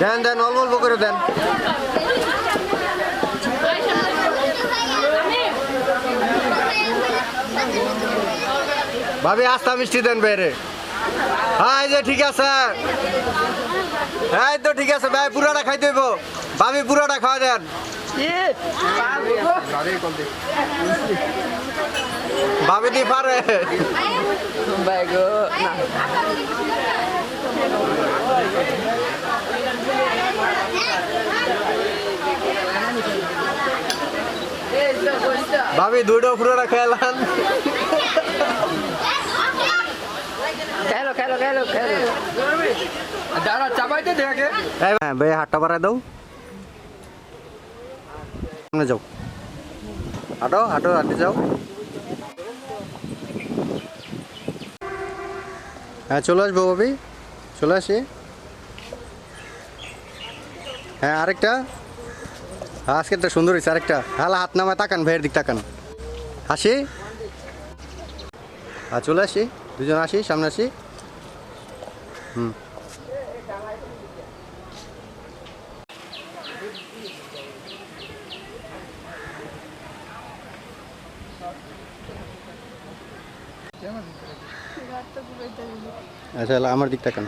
দেন দেন, অল্প অল্প করে দেন। ভাবি, আস্তা মিষ্টি দেন বেরে হ্যাঁ যে ঠিক আছে। এই তো ঠিক আছে, ভাই, পুরাটা খাইতে হইব। ভাবি, পুরাটা খাওয়া দেন। ভাবি, দি, পারে। Bago. Nah. ভাবি দুটো পুরোটা খেলাম Kelo, kelo, kelo, kelo. দাঁড়া চাপাইতে দেখে হ্যাঁ ভাই দাও। সামনে যাও। হাঁটো হাঁটো হাঁটে যাও। হ্যাঁ চলে আসব ভাবি। চলে আসি। হ্যাঁ আরেকটা? আজকেরটা সুন্দর হয়েছে, আরেকটা। হালা হাত নামায় তাকান, ভাইয়ের দিক তাকান। আসি? আর চলে আসি। দুজন আসি, সামনে আসি। হুম। আচ্ছা আমার দিক তাকান।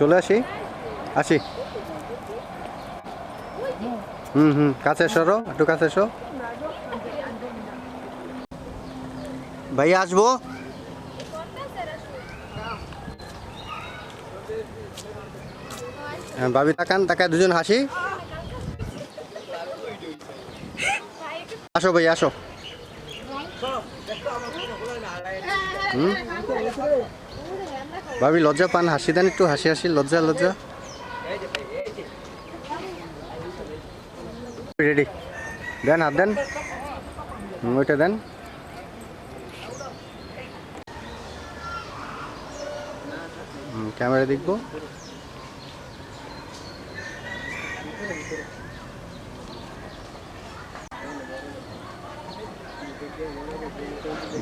চলে আসি। আসি। হুম হুম, কাছে সরো একটু কাছে এসো। ভাই, আসব? হ্যাঁ ভাবি, তাকান, তাকায় দুজন হাসি। আসো ভাই, আসো। হুম? ভাবি, লজ্জা পান, হাসি দেন একটু, হাসি হাসি, লজ্জা লজ্জা। রেডি দেন, হাত দেন। ওইটা দেন। ক্যামেরা দেখব।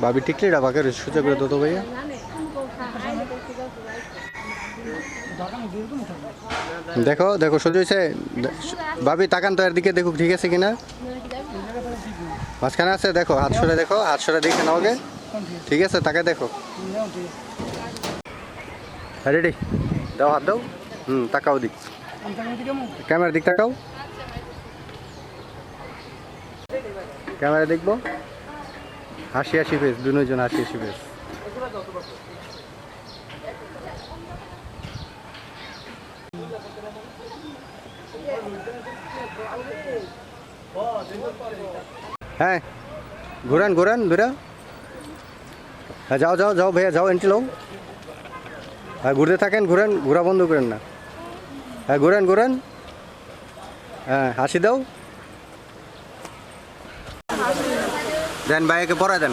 বাবি টিকলি বাকে সোজা করে দো তো ভাইয়া? দেখো দেখো সোজা হয়েছে বাবি তাকান তো এর দিকে দেখুক ঠিক আছে কিনা? মাঝখানে আছে, দেখো, হাত সরে দেখো, হাত সরে দেখে নাও ঠিক আছে, তাকে দেখো। রেডি। দাও, হাত দাও। হুম, তাকাও দিক ক্যামেরার দিক তাকাও। ক্যামেরা দেখব। হাসি হাসি ফেস দুজন হাসি হাসি ফেস হ্যাঁ ঘুরান ঘুরান ঘুরা হ্যাঁ যাও যাও যাও ভাইয়া, যাও এন্ট্রি লও। হ্যাঁ ঘুরতে থাকেন, ঘুরেন, ঘোরা বন্ধ করেন না। হ্যাঁ ঘুরেন ঘুরেন। হ্যাঁ হাসি দাও। দেন ভাইকে পড়া দেন।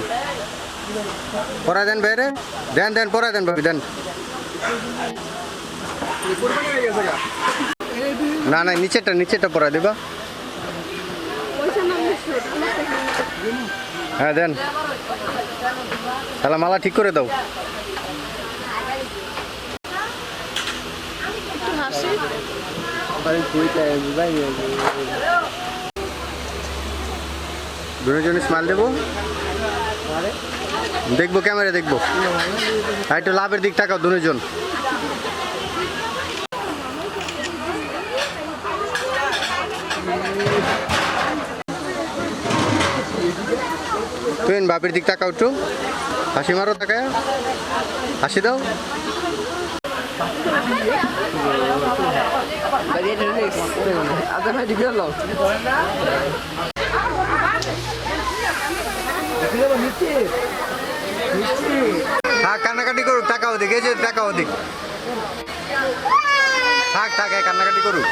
পড়া দেন ভাইরে দেন দেন পড়া দেন ভাবি, দেন। না না, নিচেরটা নিচেরটা পড়া দিবা। হ্যাঁ দেন। তাহলে মালা ঠিক করে দাও। দুজনে স্মাইল দেবো। দেখব ক্যামেরা দেখব। একটু লাভের দিক তাকাও, দুজন। তুই বাপের দিক তাকাও একটু। হাসি মারো তাকায়। হাসি দাও. থাক, কান্নাকাটি করুক টাকা ওদিক, এই যে টাকা ওদিক। থাক থাক কান্নাকাটি করুক।